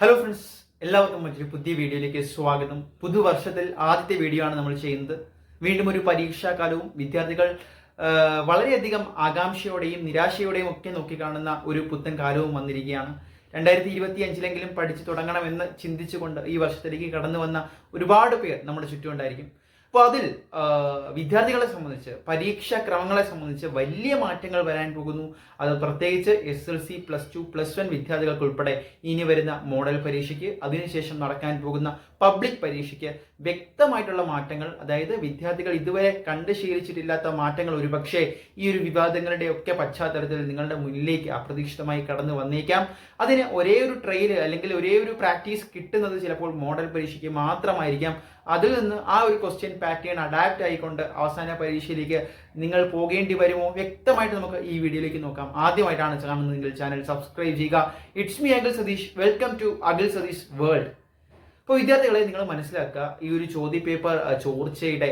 Hello friends എല്ലാവർക്കും മറ്റൊരു പുതിയ വീഡിയോയിലേക്ക് സ്വാഗതം. പുതുവർഷത്തിൽ ആദ്യത്തെ വീഡിയോ ആണ് നമ്മൾ ചെയ്യുന്നത്. വീണ്ടും ഒരു പരീക്ഷാകാലവും വിദ്യാർത്ഥികൾ വളരെയധികം ആകാംക്ഷയോടെയും നിരാശയോടെയും ഒക്കെ നോക്കിക്കാണുന്ന ഒരു പുത്തൻ കാലവും വന്നിരിക്കുകയാണ്. രണ്ടായിരത്തി ഇരുപത്തി അഞ്ചിലെങ്കിലും പഠിച്ചു തുടങ്ങണമെന്ന് ചിന്തിച്ചുകൊണ്ട് ഈ വർഷത്തിലേക്ക് കടന്നു വന്ന ഒരുപാട് പേർ നമ്മുടെ ചുറ്റുമുണ്ടായിരിക്കും അപ്പോൾ അതിൽ വിദ്യാർത്ഥികളെ സംബന്ധിച്ച് പരീക്ഷാ ക്രമങ്ങളെ സംബന്ധിച്ച് വലിയ മാറ്റങ്ങൾ വരാൻ പോകുന്നു. അത് പ്രത്യേകിച്ച് S L C plus two plus one വിദ്യാർത്ഥികൾക്ക് ഉൾപ്പെടെ ഇനി വരുന്ന മോഡൽ പരീക്ഷയ്ക്ക് അതിനുശേഷം നടക്കാൻ പോകുന്ന പബ്ലിക് പരീക്ഷയ്ക്ക് വ്യക്തമായിട്ടുള്ള മാറ്റങ്ങൾ അതായത് വിദ്യാർത്ഥികൾ ഇതുവരെ കണ്ട് ശീലിച്ചിട്ടില്ലാത്ത മാറ്റങ്ങൾ ഒരുപക്ഷെ ഈ ഒരു വിവാദങ്ങളുടെ ഒക്കെ പശ്ചാത്തലത്തിൽ നിങ്ങളുടെ മുന്നിലേക്ക് അപ്രതീക്ഷിതമായി കടന്നു വന്നേക്കാം. അതിന് ഒരേ ഒരു ട്രെയിൽ അല്ലെങ്കിൽ ഒരേ ഒരു പ്രാക്ടീസ് കിട്ടുന്നത് ചിലപ്പോൾ മോഡൽ പരീക്ഷയ്ക്ക് മാത്രമായിരിക്കാം. അതിൽ നിന്ന് ആ ഒരു ക്വസ്റ്റ്യൻ പാറ്റേൺ അഡാപ്റ്റ് ആയിക്കൊണ്ട് അവസാന പരീക്ഷയിലേക്ക് നിങ്ങൾ പോകേണ്ടി വരുമോ? വ്യക്തമായിട്ട് നമുക്ക് ഈ വീഡിയോയിലേക്ക് നോക്കാം. ആദ്യമായിട്ടാണ് കാണുന്നതെങ്കിൽ ചാനൽ സബ്സ്ക്രൈബ് ചെയ്യുക. It's me Akhil Satheesh welcome to Akhil Satheesh world അപ്പോൾ വിദ്യാർത്ഥികളെ നിങ്ങൾ മനസ്സിലാക്കുക ഈ ഒരു ചോദ്യ പേപ്പർ ആ, ചോർച്ചയുടെ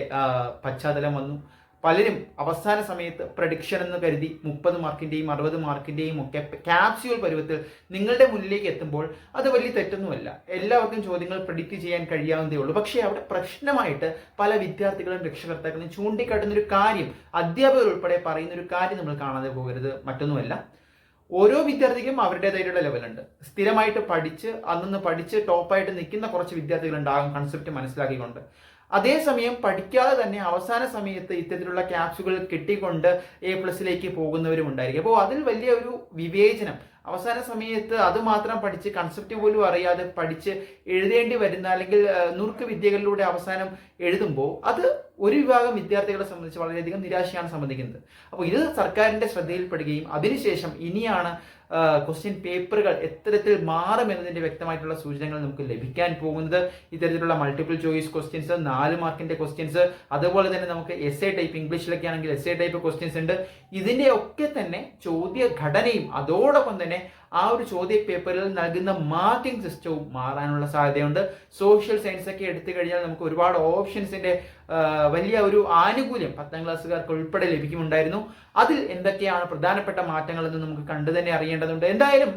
പശ്ചാത്തലം വന്നു. പലരും അവസാന സമയത്ത് പ്രഡിക്ഷൻ എന്ന് കരുതി മുപ്പത് മാർക്കിന്റെയും അറുപത് മാർക്കിന്റെയും ഒക്കെ ക്യാപ്സ്യൂൾ പരുവത്തിൽ നിങ്ങളുടെ മുന്നിലേക്ക് എത്തുമ്പോൾ അത് വലിയ തെറ്റൊന്നുമല്ല. എല്ലാവർക്കും ചോദ്യങ്ങൾ പ്രഡിക്റ്റ് ചെയ്യാൻ കഴിയാവുന്നതേ ഉള്ളൂ. പക്ഷേ അവിടെ പ്രശ്നമായിട്ട് പല വിദ്യാർത്ഥികളും രക്ഷകർത്താക്കളും ചൂണ്ടിക്കാട്ടുന്ന ഒരു കാര്യം അധ്യാപകർ ഉൾപ്പെടെ പറയുന്ന ഒരു കാര്യം നമ്മൾ കാണാതെ പോകരുത്. മറ്റൊന്നുമല്ല. ഓരോ വിദ്യാർത്ഥിക്കും അവരുടേതായിട്ടുള്ള ലെവലുണ്ട് സ്ഥിരമായിട്ട് പഠിച്ച് അന്നു പഠിച്ച് ടോപ്പായിട്ട് നിൽക്കുന്ന കുറച്ച് വിദ്യാർത്ഥികളുണ്ടാകും കൺസെപ്റ്റ് മനസ്സിലാക്കിക്കൊണ്ട്. അതേസമയം പഠിക്കാതെ തന്നെ അവസാന സമയത്ത് ഇത്തരത്തിലുള്ള ക്യാപ്സുകൾ കിട്ടിക്കൊണ്ട് എ പ്ലസിലേക്ക് പോകുന്നവരും ഉണ്ടായിരിക്കും അപ്പോൾ അതിൽ വലിയ ഒരു വിവേചനം അവസാന സമയത്ത് അത് മാത്രം പഠിച്ച് കൺസെപ്റ്റ് പോലും അറിയാതെ പഠിച്ച് എഴുതേണ്ടി വരുന്ന അല്ലെങ്കിൽ നുറുക്ക് വിദ്യകളിലൂടെ അവസാനം എഴുതുമ്പോൾ അത് ഒരു വിഭാഗം വിദ്യാർത്ഥികളെ സംബന്ധിച്ച് വളരെയധികം നിരാശയാണ് സംബന്ധിക്കുന്നത്. അപ്പോൾ ഇത് സർക്കാരിന്റെ ശ്രദ്ധയിൽപ്പെടുകയും അതിനുശേഷം ഇനിയാണ് ക്വസ്റ്റ്യൻ പേപ്പറുകൾ എത്തരത്തിൽ മാറും എന്നതിന്റെ വ്യക്തമായിട്ടുള്ള സൂചനകൾ നമുക്ക് ലഭിക്കാൻ പോകുന്നത്. ഇത്തരത്തിലുള്ള മൾട്ടിപ്പിൾ ചോയ്സ് ക്വസ്റ്റ്യൻസ് നാല് മാർക്കിന്റെ ക്വസ്റ്റ്യൻസ് അതുപോലെ തന്നെ നമുക്ക് എസ് എ ടൈപ്പ് ഇംഗ്ലീഷിലൊക്കെ ആണെങ്കിൽ എസ് എ ടൈപ്പ് ക്വസ്റ്റ്യൻസ് ഉണ്ട്. ഇതിന്റെ ഒക്കെ തന്നെ ചോദ്യ ഘടനയും അതോടൊപ്പം തന്നെ ആ ഒരു ചോദ്യ പേപ്പറിൽ നൽകുന്ന മാർക്കിംഗ് സിസ്റ്റവും മാറാനുള്ള സാധ്യതയുണ്ട്. സോഷ്യൽ സയൻസ് ഒക്കെ എടുത്തു കഴിഞ്ഞാൽ നമുക്ക് ഒരുപാട് ഓപ്ഷൻസിന്റെ വലിയ ഒരു ആനുകൂല്യം പത്താം ക്ലാസ്സുകാർക്ക് ഉൾപ്പെടെ ലഭിക്കുമുണ്ടായിരുന്നു. അതിൽ എന്തൊക്കെയാണ് പ്രധാനപ്പെട്ട മാറ്റങ്ങൾ എന്ന് നമുക്ക് കണ്ടു തന്നെ അറിയേണ്ടതുണ്ട്. എന്തായാലും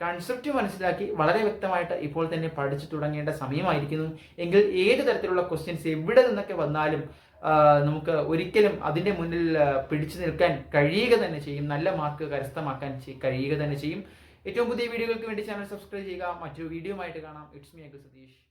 കൺസെപ്റ്റ് മനസ്സിലാക്കി വളരെ വ്യക്തമായിട്ട് ഇപ്പോൾ തന്നെ പഠിച്ചു തുടങ്ങേണ്ട സമയമായിരിക്കുന്നു. എങ്കിൽ ഏത് തരത്തിലുള്ള ക്വസ്റ്റ്യൻസ് എവിടെ നിന്നൊക്കെ വന്നാലും നമുക്ക് ഒരിക്കലും അതിന്റെ മുന്നിൽ പിടിച്ചു നിൽക്കാൻ കഴിയുക തന്നെ ചെയ്യും. നല്ല മാർക്ക് കരസ്ഥമാക്കാൻ കഴിയുക തന്നെ ചെയ്യും. ഏറ്റവും പുതിയ വീഡിയോകൾക്ക് വേണ്ടി ചാനൽ സബ്സ്ക്രൈബ് ചെയ്യുക. മറ്റൊരു വീഡിയോ ആയിട്ട് കാണാം. It's me അഗ് Satheesh